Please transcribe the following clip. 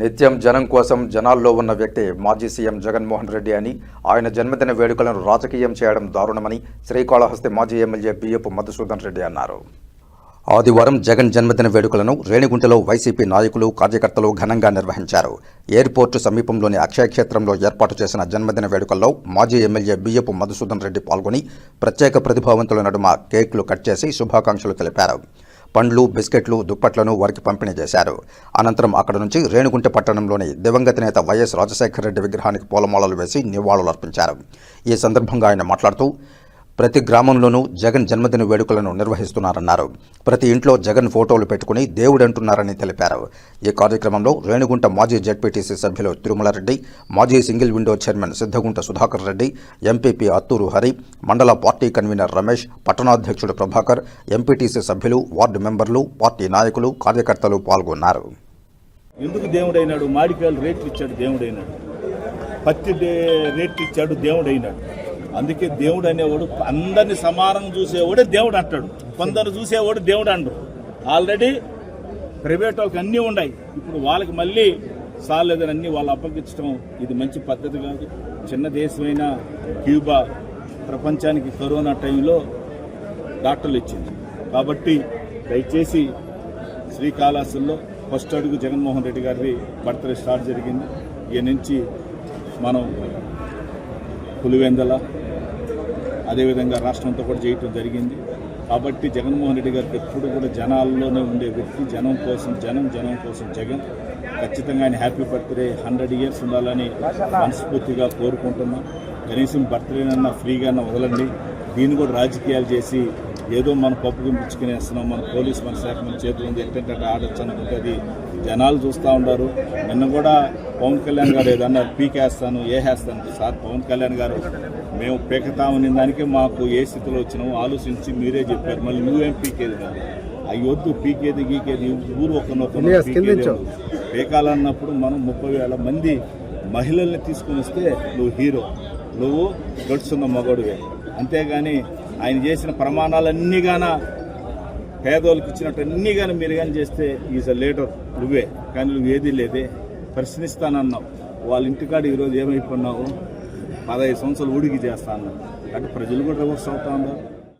నిత్యం జనం కోసం జనాల్లో ఉన్న వ్యక్తి మాజీ సీఎం జగన్మోహన్ రెడ్డి అని. ఆయన జన్మదిన వేడుకలను రాజకీయం చేయడం దారుణమని శ్రీకాళహస్తి మాజీ ఎమ్మెల్యే బియ్యపు మధుసూదన్ రెడ్డి అన్నారు. ఆదివారం జగన్ జన్మదిన వేడుకలను రేణిగుంటలో వైసీపీ నాయకులు కార్యకర్తలు ఘనంగా నిర్వహించారు. ఎయిర్పోర్టు సమీపంలోని అక్షయ క్షేత్రంలో ఏర్పాటు చేసిన జన్మదిన వేడుకల్లో మాజీ ఎమ్మెల్యే బియ్యపు మధుసూదన్ రెడ్డి పాల్గొని ప్రత్యేక ప్రతిభావంతుల నడుమ కేక్లు కట్ చేసి శుభాకాంక్షలు తెలిపారు. పండ్లు బిస్కెట్లు దుప్పట్లను వారికి పంపిణీ చేశారు. అనంతరం అక్కడ నుంచి రేణుగుంట పట్టణంలోని దివంగత నేత వైఎస్ రాజశేఖర రెడ్డి విగ్రహానికి పూలమాలలు వేసి నివాళులర్పించారు. ఈ సందర్భంగా ఆయన మాట్లాడుతూ ప్రతి గ్రామంలోనూ జగన్ జన్మదిన వేడుకలను నిర్వహిస్తున్నారన్నారు. ప్రతి ఇంట్లో జగన్ ఫోటోలు పెట్టుకుని దేవుడంటున్నారని తెలిపారు. ఈ కార్యక్రమంలో రేణుగుంట మాజీ జడ్పీటీసీ సభ్యులు తిరుమలారెడ్డి మాజీ single window chairman Siddhagunta Sudhakar Reddy MPP Athuru Hari మండల పార్టీ కన్వీనర్ రమేష్ పట్టణాధ్యక్షుడు ప్రభాకర్ ఎంపీటీసీ సభ్యులు వార్డు మెంబర్లు పార్టీ నాయకులు కార్యకర్తలు పాల్గొన్నారు. ఎందుకు దేవుడైనాడు? మాడికాయలు రేట్లు ఇచ్చాడు దేవుడైనాడు. పత్తి రేట్లు ఇచ్చాడు దేవుడైనాడు. అందుకే దేవుడు అనేవాడు అందరిని సమానం చూసేవాడే దేవుడు అంటాడు. కొందరు చూసేవాడు దేవుడు అండు. ఆల్రెడీ ప్రైవేట్ వాళ్ళకి అన్నీ ఉన్నాయి ఇప్పుడు వాళ్ళకి మళ్ళీ సాలేదని అన్నీ వాళ్ళు అప్పగించడం ఇది మంచి పద్ధతి కాదు. చిన్న దేశమైన క్యూబా ప్రపంచానికి కరోనా టైంలో డాక్టర్లు ఇచ్చింది. కాబట్టి దయచేసి శ్రీకాళహస్తిలో ఫస్ట్ అడుగు జగన్మోహన్ రెడ్డి గారి బర్త్డే స్టార్ట్ జరిగింది. ఇక నుంచి మనం పులివెందల అదేవిధంగా రాష్ట్రంతో కూడా చేయటం జరిగింది. కాబట్టి జగన్మోహన్ రెడ్డి గారికి ఎప్పుడు కూడా జనాల్లోనే ఉండే వ్యక్తి జనం కోసం జనం జనం కోసం జగన్. ఖచ్చితంగా ఆయన హ్యాపీ బర్త్డే హండ్రెడ్ ఇయర్స్ ఉండాలని మనస్ఫూర్తిగా కోరుకుంటున్నాం. కనీసం బర్త్డేనన్నా ఫ్రీగా వదలండి. దీన్ని కూడా రాజకీయాలు చేసి ఏదో మన పప్పు గుంపించుకునేస్తున్నాం మన పోలీస్ మన శాఖ మన చేతులు ఉంది ఎట్టంటే ఆడొచ్చు అనుకుంటే అది జనాలు చూస్తూ ఉన్నారు. నిన్న కూడా పవన్ కళ్యాణ్ గారు ఏదన్నా పీకేస్తాను ఏహేస్తాను సార్ పవన్ కళ్యాణ్ గారు మేము పీకతామని దానికే మాకు ఏ స్థితిలో వచ్చినామో ఆలోచించి మీరే చెప్పారు. మళ్ళీ నువ్వేం పీకేది కాదు. అవి వద్దు పీకేది గీకేది ఊరు ఒకరినొకరు పీకాలన్నప్పుడు మనం ముప్పై వేల మంది మహిళల్ని తీసుకుని వస్తే నువ్వు హీరో నువ్వు గడుచున్న మగడువే. అంతేగాని ఆయన చేసిన ప్రమాణాలన్నీ గాన పేదోళ్ళకి ఇచ్చినట్టు అన్నీ కానీ మీరు కానీ చేస్తే ఈజ్ అ లీడర్ నువ్వే. కానీ నువ్వు ఏది లేదే. ప్రశ్నిస్తానన్నావు. వాళ్ళ ఇంటికాడ ఈరోజు ఏమైపోయినావు? పదహైదు సంవత్సరాలు ఊడికి చేస్తా అన్నారు అంటే ప్రజలు కూడా రివర్స్ అవుతా ఉన్నారు